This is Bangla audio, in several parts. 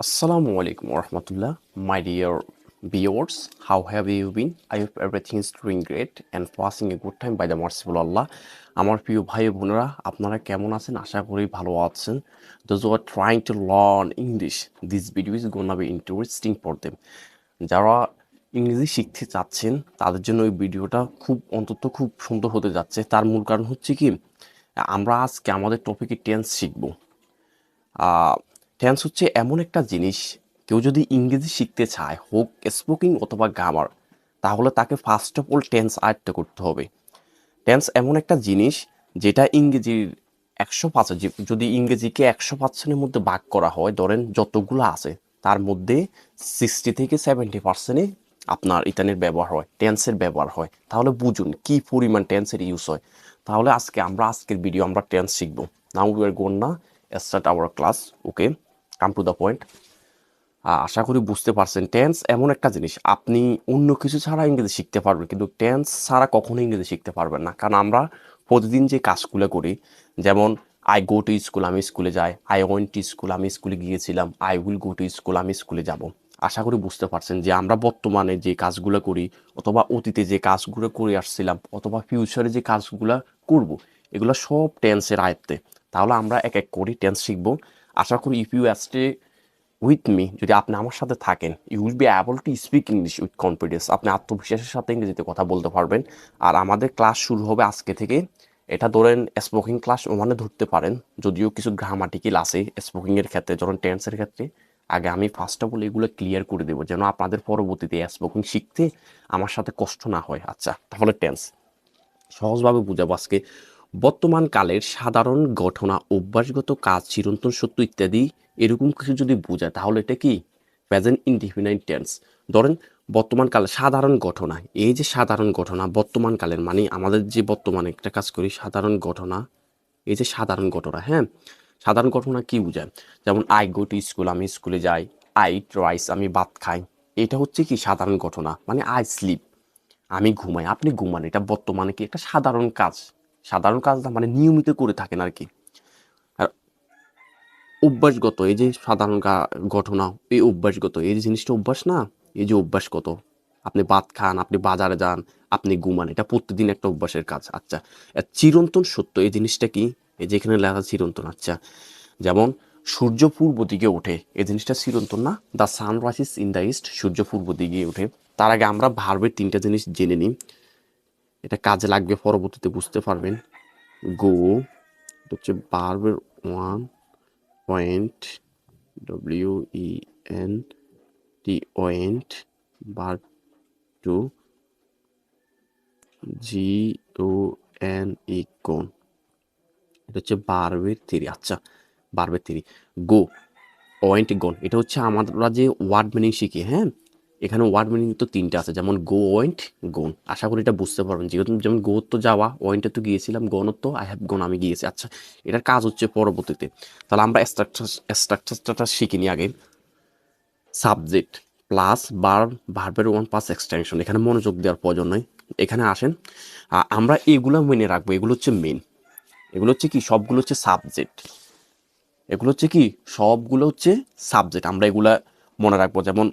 Assalamu alaikum warahmatullah, my dear viewers. How have you been? I hope everything is doing great and passing a good time by the merciful Allah. আমার প্রিয় ভাই বোনেরা আপনারা কেমন আছেন আশা করি ভালো আছেন who are trying to learn English this video is gonna be interesting for them যারা ইংরেজি শিখতে চাচ্ছেন তাদের জন্য ওই ভিডিওটা খুব অন্তত খুব সুন্দর হতে যাচ্ছে তার মূল কারণ হচ্ছে কি আমরা আজকে আমাদের টপিকে টেন্স শিখব টেন্স হচ্ছে এমন একটা জিনিস, কেউ যদি ইংরেজি শিখতে চায়, হোক স্পোকিং অথবা গ্রামার, তাহলে তাকে ফার্স্ট অফ অল টেন্স আয়ত্ত করতে হবে। টেন্স এমন একটা জিনিস যেটা ইংরেজির একশো পার্সেন্ট যদি ইংরেজিকে একশো পার্সেন্টের মধ্যে ভাগ করা হয়, ধরেন যতগুলো আছে, তার মধ্যে সিক্সটি থেকে সেভেন্টি পার্সেন্টে আপনার ইতানের ব্যবহার হয় টেন্সের ব্যবহার হয়। তাহলে বুঝুন কি পরিমাণ টেন্সের ইউজ হয়। তাহলে আজকে আমরা, আজকের ভিডিও আমরা টেন্স শিখব। Now we are gonna start our class okay come to the point আশা করি বুঝতে পারছেন টেন্স এমন একটা জিনিস। আপনি অন্য কিছু ছাড়া ইংরেজি শিখতে পারবেন, কিন্তু টেন্স ছাড়া কখনো ইংরেজি শিখতে পারবেন না। কারণ আমরা প্রতিদিন যে কাজগুলো করি, যেমন আই গো টু স্কুল আমি স্কুলে যাই। আই ওয়েন টু স্কুল আমি স্কুলে গিয়েছিলাম। I will go to school আমি স্কুলে যাব। আশা করি বুঝতে পারছেন যে আমরা বর্তমানে যে কাজগুলো করি, অথবা অতীতে যে কাজগুলো করে আসছিলাম, অথবা ফিউচারে যে কাজগুলো করব, এগুলো সব টেন্সের আয়ত্তে। তাহলে আমরা এক এক করি টেন্স শিখব। আশা করি if you stay with me যদি আপনি আমার সাথে থাকেন you will be able to speak English with confidence আপনি আত্মবিশ্বাসের সাথে ইংরেজিতে কথা বলতে পারবেন। আর আমাদের ক্লাস শুরু হবে আজকে থেকে। এটা ধরেন স্পোকিং ক্লাস ওমানে ধরতে পারেন। যদিও কিছু গ্রামাটিক্যাল আছে স্পোকিংয়ের ক্ষেত্রে, ধরেন টেন্সের ক্ষেত্রে। আগে আমি ফার্স্ট অফ অল এগুলো ক্লিয়ার করে দেবো, যেন আপনাদের পরবর্তীতে স্পোকিং শিখতে আমার সাথে কষ্ট না হয়। আচ্ছা তাহলে টেন্স সহজভাবে বুঝাবো আজকে। বর্তমান কালের সাধারণ ঘটনা, অভ্যাসগত কাজ, চিরন্তন সত্য ইত্যাদি এরকম কিছু যদি বোঝায় তাহলে এটা কি? প্রেজেন্ট ইনডিফিনাইট টেন্স ধরেন, বর্তমান কালে সাধারণ ঘটনা। এই যে সাধারণ ঘটনা, বর্তমান কালের মানে আমাদের যে বর্তমানে একটা কাজ করি, সাধারণ ঘটনা। এই যে সাধারণ ঘটনা হ্যাঁ? সাধারণ ঘটনা কি বোঝায়? যেমন আই গো টু স্কুল আমি স্কুলে যাই। আই রাইস আমি ভাত খাই। এটা হচ্ছে কি সাধারণ ঘটনা? মানে আই স্লিপ আমি ঘুমাই। আপনি ঘুমান। এটা বর্তমানে কি একটা সাধারণ কাজ? সাধারণ কাজ না মানে নিয়মিত করে থাকেন আর কি। আর অভ্যাসগত, এই যে সাধারণ ঘটনা, এই অভ্যাসগত, এই যে জিনিসটা অভ্যাস না, এই যে অভ্যাসগত, আপনি ভাত খান, আপনি বাজারে যান, আপনি ঘুমান, এটা প্রতিদিন একটা অভ্যাসের কাজ আচ্ছা। চিরন্তন সত্য, এই জিনিসটা কি? এই যেখানে লেখা চিরন্তন আচ্ছা। যেমন, সূর্য পূর্ব দিকে ওঠে, এই জিনিসটা চিরন্তন না? The sun rises in the east সূর্য পূর্ব দিকে ওঠে। তার আগে আমরা ভার্বের তিনটা জিনিস জেনে নিই। এটা কাজে লাগবে পরবর্তীতে, বুঝতে পারবেন। গো এটা হচ্ছে বার্বের one point W E N T went বার two G O N E gone এটা হচ্ছে বার্বের থ্রি আচ্ছা বার্বের থ্রি গো ওয়েন্ট গোন এটা হচ্ছে আমরা যে ওয়ার্ড মিনিং শিখি হ্যাঁ? এখানে ওয়ার্ড মিনিং তো তিনটে আছে, যেমন গো ওয়েন্ট গোন আশা করি এটা বুঝতে পারবেন। যেহেতু যেমন গো তো যাওয়া ওয়েন্টে তো গিয়েছিলাম গণত্ব আই হ্যাভ গোন আমি গিয়েছি। আচ্ছা এটার কাজ হচ্ছে পরবর্তীতে। তাহলে আমরা স্ট্রাকচার স্ট্রাকচারটা শিখিনি আগে। সাবজেক্ট প্লাস বার ভার্বের ওয়ান প্লাস এক্সটেনশন এখানে মনোযোগ দেওয়ার প্রয়োজন নয় এখানে আসেন। আমরা এগুলো মেনে রাখব। এগুলো হচ্ছে মেন এগুলো হচ্ছে কি? সবগুলো হচ্ছে সাবজেক্ট এগুলো হচ্ছে কি? সবগুলো হচ্ছে সাবজেক্ট আমরা এগুলা মনে রাখব। যেমন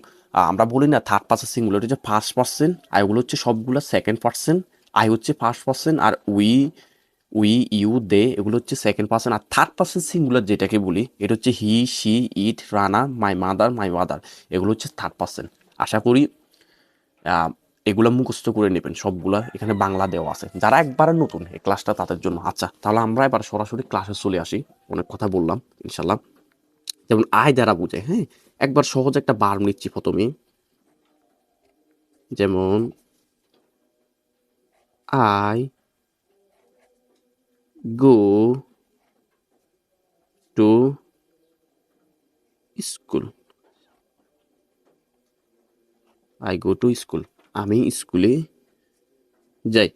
আমরা বলি না থার্ড পার্সেন্ট সিঙ্গুলার হচ্ছে ফার্স্ট পার্সেন্ট আর ওগুলো হচ্ছে সবগুলো সেকেন্ড পার্সেন্ট আই হচ্ছে ফার্স্ট পার্সেন্ট আর উই উই ইউ দে এগুলো হচ্ছে সেকেন্ড পার্সেন্ট আর থার্ড পার্সেন্ট সিঙ্গুলার যেটাকে বলি, এটা হচ্ছে he she it Rana my mother my mother এগুলো হচ্ছে থার্ড পার্সেন্ট আশা করি এগুলো মুখস্থ করে নেবেন, সবগুলা এখানে বাংলা দেওয়া আছে। যারা একবারে নতুন এই ক্লাসটা তাদের জন্য আচ্ছা তাহলে আমরা এবার সরাসরি ক্লাসে চলে আসি, অনেক কথা বললাম ইনশাল্লাহ যেমন আয় দ্বারা বুঝে হ্যাঁ? একবার সহজ একটা বার নিচ্ছি প্রথমে। যেমন I go to school. I go to school. আমি স্কুলে যাই।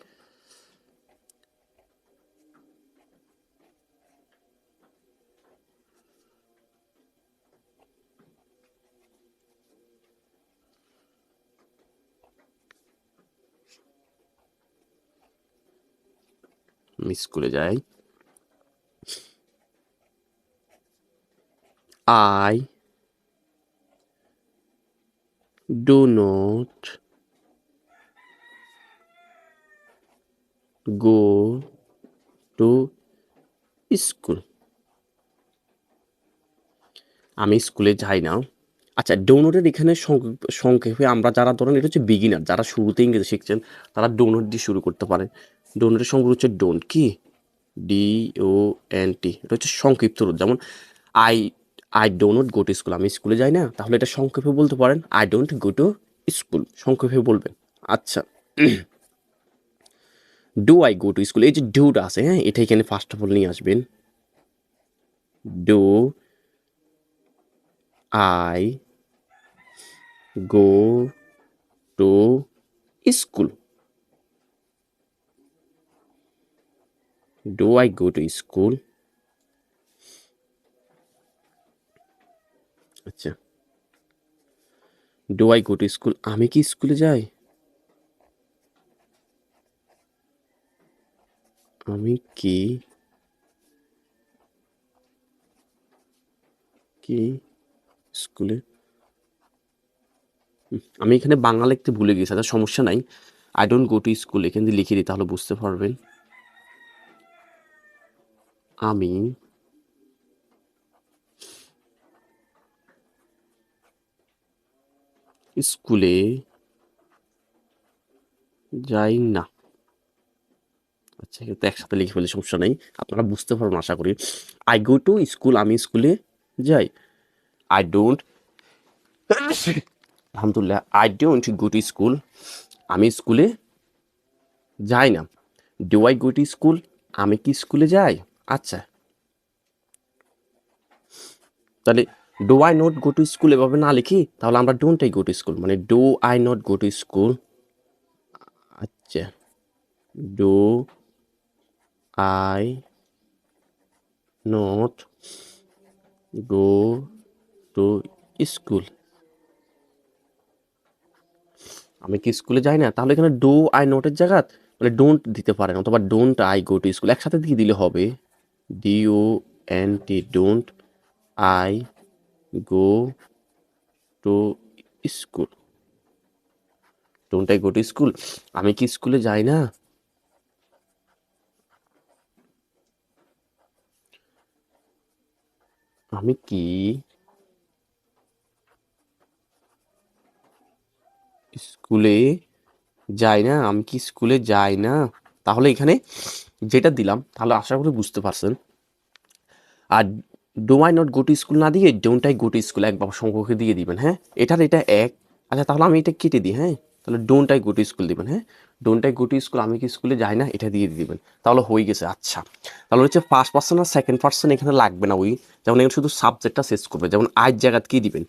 আমি স্কুলে যাই। I do not go to school. আমি স্কুলে যাই না। আচ্ছা ডোনোটের এখানে সংক্ষেপ- আমরা যারা ধরেন, এটা হচ্ছে বিগিনার যারা শুরুতে ইংরেজি শিখছেন, তারা ডোনোট দিয়ে শুরু করতে পারে। ডোনোটের সংখ্যা হচ্ছে ডোন্ট কি? ডি ও এন টি এটা হচ্ছে সংক্ষিপ্ত রূপ যেমন I I don't go to school আমি স্কুলে যাই না, তাহলে এটা সংক্ষেপে বলতে পারেন I don't go to school সংক্ষেপে বলবেন। আচ্ছা। Do I go to school এই যে ডুটা আছে হ্যাঁ এটা এখানে ফার্স্ট অফ অল নিয়ে আসবেন। Do I go to school do I go to school আচ্ছা। Do I go to school আমি কি স্কুলে যাই? আমি কি কি স্কুলে আমি এখানে বাংলা লিখতে ভুলে গেছি তার সমস্যা নাই। I don't go to school এখান দিয়ে লিখে দিই, তাহলে বুঝতে পারবেন। আমি স্কুলে যাই না। আচ্ছা কিন্তু একসাথে লিখে ফেলে সমস্যা নেই। আপনারা বুঝতে পারবেন, আশা করি। আই গো টু স্কুল আমি স্কুলে যাই। আই ডোন্ট আলহামদুলিল্লাহ I don't go to school আমি স্কুলে যাই না। Do I go to school আমি কি স্কুলে যাই? আচ্ছা। তাহলে do I not go to school এভাবে না লিখি? তাহলে আমরা don't I go to school মানে do I not go to school আচ্ছা। Do I not go to school আমি কি স্কুলে যাই না? তাহলে এখানে ডো আই নোটের জায়গা? মানে ডোন্ট দিতে পারেন, অথবা don't I go to school একসাথে দিয়ে দিলে হবে। D O N T don't I go to school don't I go to school আমি কি স্কুলে যাই না? আমি কি স্কুলে যাই না? আমি কি স্কুলে যাই না? তাহলে এখানে যেটা দিলাম, তাহলে আশা করি বুঝতে পারছেন। আর do I not go to school না দিয়ে don't I go to school এক বাবা সংখ্যকে দিয়ে দিবেন হ্যাঁ? এটার এটা এক। আচ্ছা তাহলে আমি এটা কেটে দিই হ্যাঁ? তাহলে don't I go to school দিবেন হ্যাঁ? Don't I go to school আমি কি স্কুলে যাই না, এটা দিয়ে দিবেন। তাহলে হয়ে গেছে আচ্ছা। তাহলে হচ্ছে ফার্স্ট পার্সন আর সেকেন্ড পার্সন এখানে লাগবে না, ওই। যেমন এখানে শুধু সাবজেক্টটা শেষ করবে, যেমন আজ জায়গাত কী দিবেন?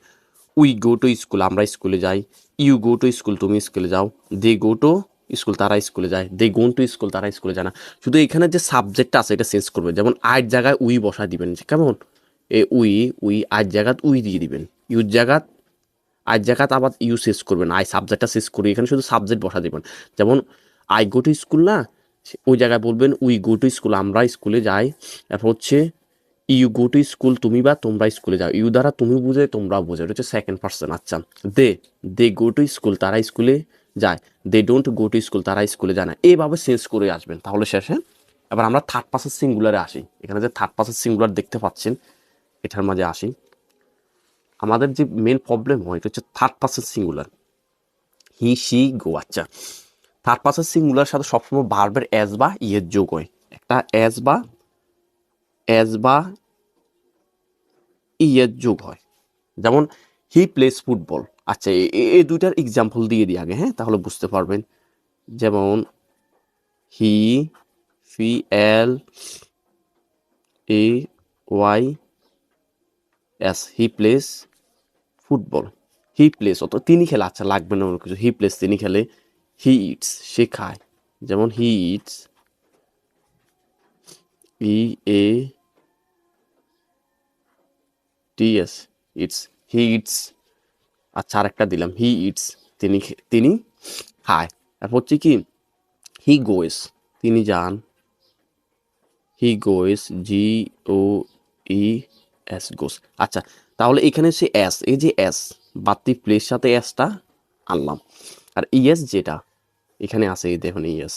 উই গো টু স্কুল আমরা স্কুলে যাই। ইউ গো টু স্কুল তুমি স্কুলে যাও। দে গো টু স্কুল, তারা স্কুলে যায়। দে গোন টু স্কুল তারা স্কুলে যায় না। শুধু এখানে যে সাবজেক্টটা আছে, এটা চেঞ্জ করবে। যেমন আট জায়গায় উই বসা দিবেন যে, কেমন? এ উই উই আট জায়গাত উই দিয়ে দিবেন। ইউর জায়গাত আজ জায়গাত আবার ইউ শেষ করবেন। আই সাবজেক্টটা শেষ করে এখানে শুধু সাবজেক্ট বসা দিবেন। যেমন আই গো টু স্কুল না ওই জায়গায় বলবেন, উই গো টু স্কুল আমরা স্কুলে যাই। তারপর হচ্ছে, ইউ গো টু স্কুল তুমি বা তোমরা স্কুলে যাও। ইউ দ্বারা তুমি বুঝে তোমরা বোঝো। হচ্ছে সেকেন্ড পার্সন আচ্ছা। দে দে গো টু স্কুল তারা স্কুলে যায়। They don't go to school তারা স্কুলে যায় না। এইভাবে চেঞ্জ করে আসবেন। তাহলে শেষে এবার আমরা থার্ড পার্সন সিঙ্গুলারে আসি। এখানে যে থার্ড পার্সন সিঙ্গুলার দেখতে পাচ্ছেন, এটার মাঝে আসি। আমাদের যে মেন প্রবলেম হয়, এটা হচ্ছে third person singular he she go আচ্ছা। থার্ড পার্সন সিঙ্গুলার সাথে সবসময় বারবার অ্যাজ বা ইয়ের যোগ হয়। একটা অ্যাজ বা অ্যাজ বা ইয়ের যোগ হয়। যেমন হি প্লেস ফুটবল আচ্ছা এই দুইটার এক্সাম্পল দিয়ে দিই আগে হ্যাঁ? তাহলে বুঝতে পারবেন। যেমন he P L A Y S he plays football he plays অত তিনি খেলে আচ্ছা লাগবে না কিছু। হি প্লেস তিনি খেলে হি ইটস সে খায়। যেমন he eats E A T S eats he eats আচ্ছা আরেকটা দিলাম। হি ইটস তিনি তিনি খায়। তারপর হচ্ছে কি হি গোয়েস তিনি যান। হি গোয়েস জি ও ই এস গোস আচ্ছা তাহলে এখানে সে এস এই যে এস বাতি প্লেস সাথে এসটা আনলাম। আর ইয়েস যেটা, এখানে আছে, এই দেখুন ইএস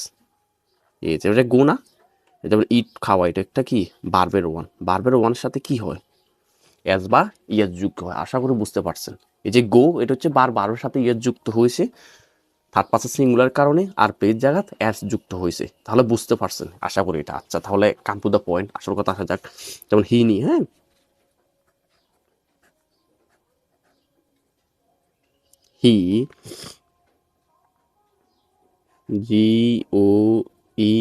এই যে গো না যেমন ইট খাওয়া। এটা একটা কি? বার্বের ওয়ান বার্বের ওয়ানের সাথে কি হয়? এস বা ইয়েস যুক্ত হয়। আশা করি বুঝতে পারছেন। এই যে গো এটা হচ্ছে বার বারোর সাথে ইয়েস যুক্ত হয়েছে। থার্ড পার্সন সিঙ্গুলার কারণে আর পেজ জায়গাত অ্যাস যুক্ত হয়েছে। তাহলে বুঝতে পারছেন, আশা করি এটা। আচ্ছা তাহলে কাম টু দ্য পয়েন্ট আসল কথা আসা যাক। যেমন হি নি হ্যাঁ? He G O E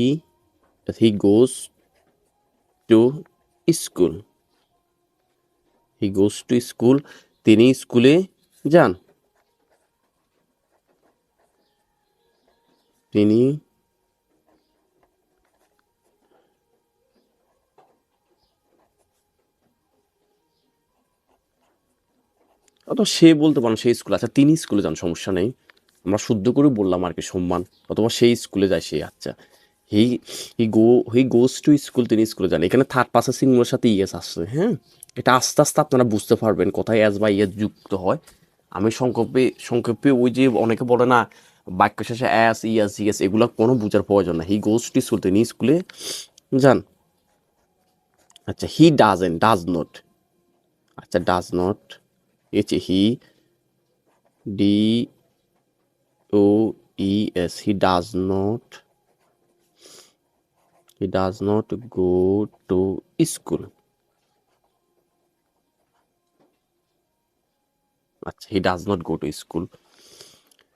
he goes to school he goes to school তিনি স্কুলে যান। তিনি অথবা সে বলতে পারেন সেই স্কুলে। আচ্ছা তিনি স্কুলে যান, সমস্যা নেই। আমরা শুদ্ধ করে বললাম আর কি, সম্মান। অথবা সেই স্কুলে যায় সে আচ্ছা। হি হি গো, হি গোস টু স্কুল, তিনি স্কুলে যান। এখানে থার্ড পার্সন সিঙ্গুলার সাথে ইয়েস আসছে হ্যাঁ? এটা আস্তে আস্তে আপনারা বুঝতে পারবেন কোথায় এস বা ইয়েস যুক্ত হয়। আমি সংক্ষেপে সংক্ষেপে ওই যে অনেকে বলে না, বাক্য শেষে অ্যাস ইয়াস ইয়েস এগুলো কোনো বোঝার প্রয়োজন না হি গোস টু স্কুল তিনি স্কুলে যান আচ্ছা he does doesn does not আচ্ছা ডাজ নট হচ্ছে he D O E S he does not he does not go to school আচ্ছা he does not go to school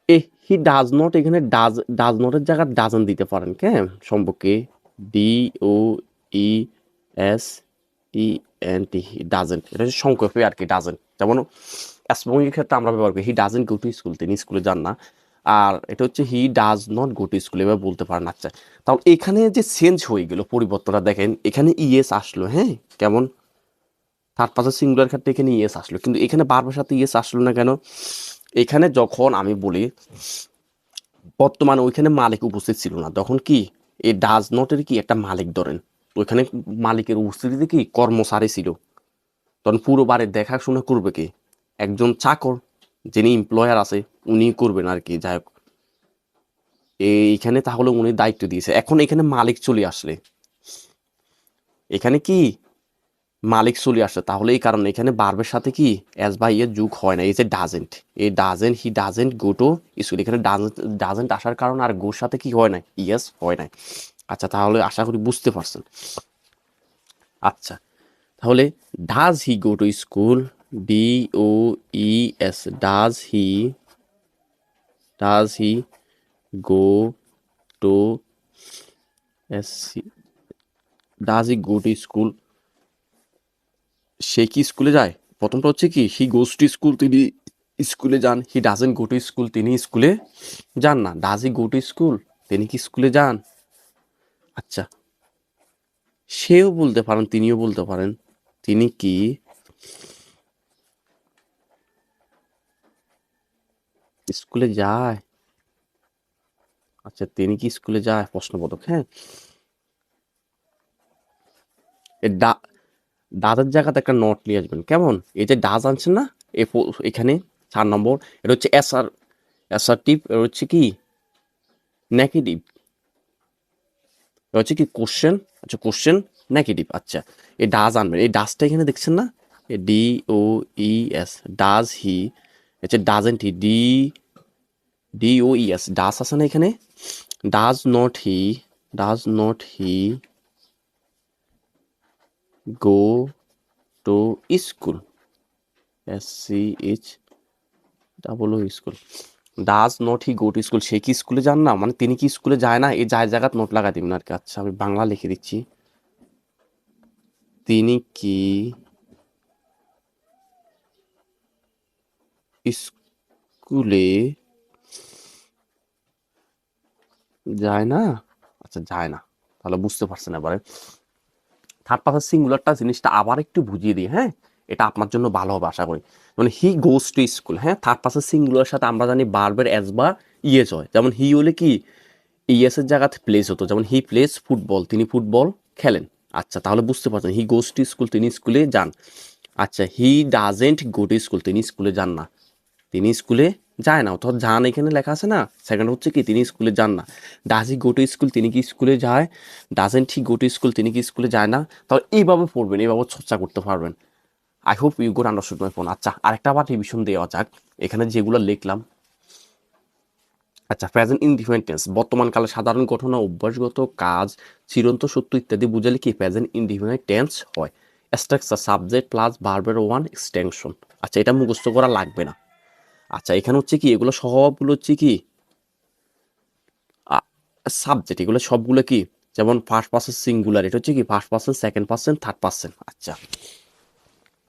A he does not এখানে ডাজ ডাজ নটের জায়গায় ডাজন দিতে পারেন, কে? সম্পর্কে D O E S E N T he doesn't এটা হচ্ছে সংক্ষেপে আর কি ডাজেন্ট যেমন অ্যাসমোয়ের ক্ষেত্রে আমরা ব্যবহার করি he doesn't go to school তিনি স্কুলে যান না। আর এটা হচ্ছে he does not go to school এবার বলতে পারেন আচ্ছা। তাহলে এখানে যে চেঞ্জ হয়ে গেল, পরিবর্তনটা দেখেন, এখানে ইএস আসলো হ্যাঁ? কেমন? থার্ড পার্সন সিঙ্গুলার ক্ষেত্রে এখানে ইএস আসলো। কিন্তু এখানে বারবার সাথে ইএস আসলো না কেন? এখানে যখন আমি বলি, বর্তমানে ওইখানে মালিক উপস্থিত ছিল না। তখন কি? এই ডাজ নটের কি একটা মালিক ধরেন। ওইখানে মালিকের উপস্থিতিতে কি? কর্মচারী ছিল। তখন পুরো বাড়ির দেখাশোনা করবে কি? একজন চাকর, যিনি এমপ্লয়ার আছে, উনি করবেন আর কি, যাই হোক। এইখানে তাহলে উনি দায়িত্ব দিয়েছে। এখন এখানে মালিক চলে আসলে। এখানে কি? মালিক চলে আসে তাহলে এই কারণে এখানে বার্বের সাথে কি? এস বা ইয়ের যুগ হয় না, এই যে ডাজেন্ট এই doesn't he doesn't go to school এখানে ডাজেন্ট আসার কারণে আর গোর সাথে কি হয় না ইয়েস হয় না আচ্ছা তাহলে আশা করি বুঝতে পারছেন। আচ্ছা তাহলে does he go to school D O E S does he does he go to S C does he go to school সে কি স্কুলে যায়? প্রথমটা হচ্ছে কি হি গোস টু স্কুল তিনি স্কুলে যান he doesn't go to school তিনি স্কুলে যান না। Does he go to school তিনি কি স্কুলে যান? আচ্ছা সেও বলতে পারেন, তিনিও বলতে পারেন, তিনি কি? স্কুলে যায়। আচ্ছা তিনি কি স্কুলে যায়? প্রশ্নবোধক হ্যাঁ। ডাজের জায়গাতে একটা নট নিয়ে আসবেন। কেমন? এই যে ডাজ আনছেন না? এ এখানে চার নম্বর, এটা হচ্ছে এসআর অ্যাসার্টিভ এটা হচ্ছে কি? নেগেটিভ হচ্ছে কি কোশ্চেন আচ্ছা কোশ্চেন নেগেটিভ আচ্ছা। এই ডাজ আনবেন। এই ডাজটা এখানে দেখছেন না? D O E S does he, হচ্ছে doesn't he D D O E S does আছে না এখানে? Does not he does not he go to school S C H double O school does not he go school সে কি স্কুলে যান না? মানে তিনি কি স্কুলে যায় না? এই যায় জায়গাত নোট লাগা দিবেন আর কি। আচ্ছা আমি বাংলা লিখে দিচ্ছি। তিনি কি স্কুলে যায় না? আচ্ছা যায় না। তাহলে বুঝতে পারছেন এবারে। থার্ড পার্সন সিঙ্গুলারটা জিনিসটা আবার একটু বুঝিয়ে দিই হ্যাঁ? এটা আপনার জন্য ভালো হবে, আশা করি। মানে হি গোস টু স্কুল হ্যাঁ? থার্ড পার্সন সিঙ্গুলার সাথে আমরা জানি বারবার এস বা ইয়েস হয়। যেমন হি হলে কি? ইয়েসের জায়গাতে প্লেস হতো। যেমন হি প্লেস ফুটবল তিনি ফুটবল খেলেন। আচ্ছা তাহলে বুঝতে পারছেন হি গোস টু স্কুল তিনি স্কুলে যান। আচ্ছা he doesn't go to school তিনি স্কুলে যান না। তিনি স্কুলে যায় না। অথবা যান এখানে লেখা আছে না সেকেন্ড হচ্ছে কি, তিনি স্কুলে যান না। Does he go to school, তিনি কি স্কুলে যায়? Doesn't he go to school, তিনি কি স্কুলে যায় না? তাহলে এইভাবে পড়বেন, এইভাবে চর্চা করতে পারবেন। I hope you good understood my phone আচ্ছা আরেকটা আবার রিভিশন দেওয়া যাক। এখানে যেগুলো লিখলাম। আচ্ছা প্রেজেন্ট ইনডিপেন্ডেন্স বর্তমানকালে সাধারণ ঘটনা অভ্যাসগত কাজ, চিরন্ত সত্য ইত্যাদি বুঝালে কি প্রেজেন্ট ইনডিপেন্ডেন্ট টেন্স হয়? স্ট্রাকচার সাবজেক্ট প্লাস ভার্বের ওয়ান এক্সটেনশন আচ্ছা এটা মুখস্থ করা লাগবে না। আচ্ছা এখানে হচ্ছে কি, এগুলো সবগুলো হচ্ছে কি সাবজেক্ট এগুলো সবগুলো কি, যেমন ফার্স্ট পার্সেন্ট সিঙ্গুলার এটা হচ্ছে কি first percent second percent third percent আচ্ছা।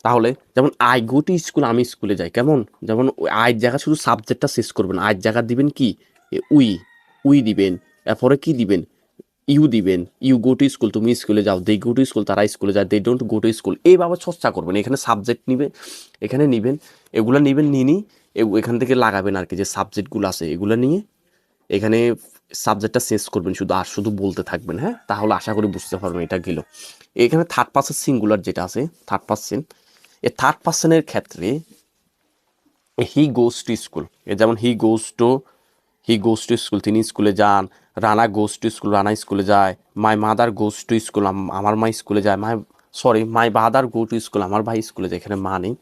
তাহলে যেমন আই গো টু স্কুল আমি স্কুলে যাই, কেমন? যেমন আয়ের জায়গা শুধু সাবজেক্টটা শেষ করবেন আয়ের জায়গা দিবেন কি? উই উই দিবেন, এরপরে কি দিবেন? ইউ দিবেন ইউ গো টু স্কুল তুমি স্কুলে যাও দে গো টু স্কুল তারা স্কুলে যায় they don't go to school এইভাবে চর্চা করবেন, এখানে সাবজেক্ট নিবে, এখানে নিবেন, এগুলো নিবেন নিনি এখান থেকে লাগাবেন আর কি, যে সাবজেক্টগুলো আছে, এগুলো নিয়ে এখানে সাবজেক্টটা শেষ করবেন শুধু, আর শুধু বলতে থাকবেন হ্যাঁ? তাহলে আশা করি বুঝতে পারবেন এটা গেল। এখানে থার্ড পার্সন সিঙ্গুলার যেটা আছে থার্ড পার্সন এই থার্ড পার্সনের ক্ষেত্রে হি গোস টু স্কুল যেমন he goes to he goes to school তিনি স্কুলে যান, Rana goes to school Rana স্কুলে যায় my mother goes to school আমার মা স্কুলে যায় my sorry my brother go to school আমার ভাই স্কুলে যায়, এখানে মা নেই।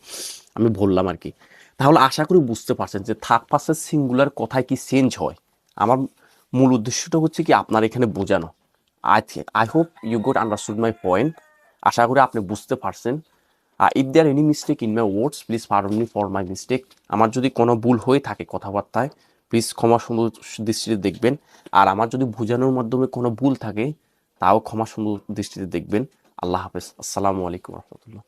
আমি বললাম আর কি তাহলে আশা করি বুঝতে পারছেন যে থার্ড পার্সন সিঙ্গুলার কথায় কি চেঞ্জ হয়? আমার মূল উদ্দেশ্যটা হচ্ছে কি আপনার এখানে বোঝানো। I I hope you got understood my point আশা করি আপনি বুঝতে পারছেন। আর if there any mistake in my words please pardon me for my mistake আমার যদি কোনো ভুল হয়ে থাকে কথাবার্তায় প্লিজ ক্ষমা সুন্দর দৃষ্টিতে দেখবেন। আর আমার যদি বোঝানোর মাধ্যমে কোনো ভুল থাকে, তাও ক্ষমা সুন্দর দৃষ্টিতে দেখবেন। আল্লাহ হাফেজ। আসসালামু আলাইকুম রহমতুল্লাহ।